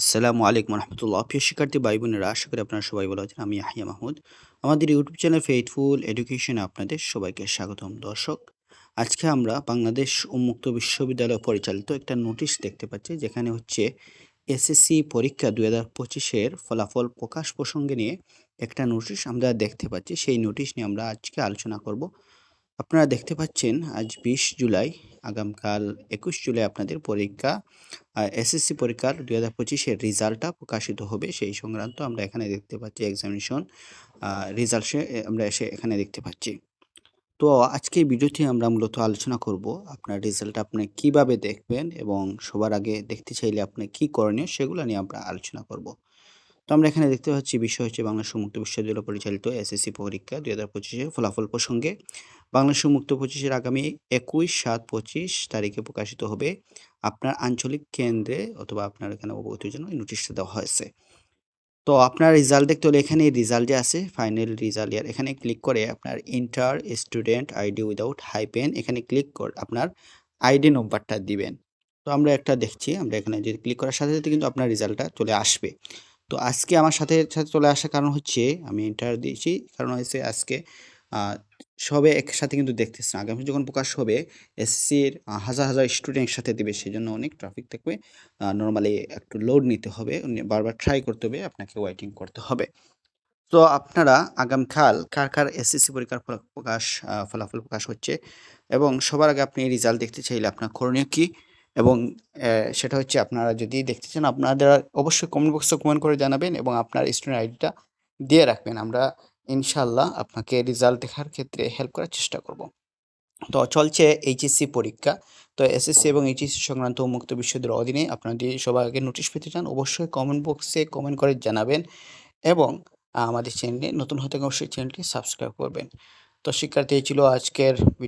আসসালামু আলাইকুম রহমতুল্লাহ। প্রিয় শিক্ষার্থী ভাই বোনেরা আশা করি আপনারা সবাই ভালো আছেন। আমি আহিয়া মাহমুদ। আমাদের ইউটিউব চ্যানেল ফেইথফুল এডুকেশনে আপনাদের সবাইকে স্বাগতম। দর্শক, আজকে আমরা বাংলাদেশ উন্মুক্ত বিশ্ববিদ্যালয় পরিচালিত একটা নোটিশ দেখতে পাচ্ছি, যেখানে হচ্ছে এসএসসি পরীক্ষা দুই হাজার পঁচিশের ফলাফল প্রকাশ প্রসঙ্গে নিয়ে একটা নোটিশ আমরা দেখতে পাচ্ছি। সেই নোটিশ নিয়ে আমরা আজকে আলোচনা করব। আপনারা দেখতে পাচ্ছেন, আজ বিশ জুলাই আগামকাল একুশ জুলাই আপনাদের পরীক্ষা এসএসসি পরীক্ষার দুই হাজার পঁচিশের রেজাল্টটা প্রকাশিত হবে। সেই সংক্রান্ত আমরা এখানে দেখতে পাচ্ছি এক্সামিনেশন রেজাল্ট আমরা এসে এখানে দেখতে পাচ্ছি। তো আজকে এই ভিডিওতে আমরা মূলত আলোচনা করব আপনার রেজাল্ট আপনি কীভাবে দেখবেন এবং সবার আগে দেখতে চাইলে আপনি কি করণীয় সেগুলো নিয়ে আমরা আলোচনা করব। তো আমরা এখানে দেখতে পাচ্ছি বিষয় হচ্ছে বাংলাদেশ মুক্ত বিশ্ববিদ্যালয় পরিচালিত এসএসসি পরীক্ষা দুই হাজার পঁচিশের ফলাফল প্রসঙ্গে। বাংলাদেশ মুক্ত পঁচিশের আগামী একুশ সাত পঁচিশ তারিখে প্রকাশিত হবে আপনার আঞ্চলিক কেন্দ্রে অথবা আপনার এখানে অবগতির জন্য নোটিশটা দেওয়া হয়েছে। তো আপনার রেজাল্ট দেখতে হলে এখানে রেজাল্ট যে আছে ফাইনাল রেজাল্ট ইয়ার এখানে ক্লিক করে আপনার enter student ID without hyphen এখানে ক্লিক করে, আপনার আইডি নম্বরটা দিবেন। তো আমরা একটা দেখছি, আমরা এখানে যদি ক্লিক করার সাথে সাথে কিন্তু আপনার রেজাল্টটা চলে আসবে। তো আজকে আমার সাথে সাথে চলে আসার কারণ হচ্ছে, আমি ইন্টার দিয়েছি, কারণ হচ্ছে আজকে সবে একসাথে কিন্তু দেখতেছে না আগামী যখন প্রকাশ হবে এসসির হাজার হাজার স্টুডেন্ট একসাথে দেবে সেই জন্য অনেক ট্রাফিক থাকবে। নর্মালি একটু লোড নিতে হবে বারবার ট্রাই করতে হবে, আপনাকে ওয়েটিং করতে হবে। তো আপনারা আগামীকাল কার কার এসএসসি পরীক্ষার প্রকাশ ফলাফল প্রকাশ হচ্ছে এবং সবার আগে আপনি রেজাল্ট দেখতে চাইলে আপনার করণীয় কী? এবং সেটা হচ্ছে আপনারা যদি দেখতে চান, আপনারা অবশ্যই কমেন্ট বক্সে কমেন্ট করে জানাবেন এবং আপনার স্টুডেন্ট আইডিটা দিয়ে রাখবেন। আমরা ইনশাল্লাহ আপনাকে রেজাল্ট দেখার ক্ষেত্রে হেল্প করার চেষ্টা করব। তো চলছে এইচএসসি পরীক্ষা। তো এসএসসি এবং এইচএসসি সংক্রান্ত মুক্ত বিশ্বদের অধীনে আপনারা যদি আগে নোটিশ পেতে চান, অবশ্যই কমেন্ট বক্সে কমেন্ট করে জানাবেন এবং আমাদের চ্যানেলে নতুন হতে অবশ্যই চ্যানেলটি সাবস্ক্রাইব করবেন। তো শিক্ষার্থী ছিল আজকের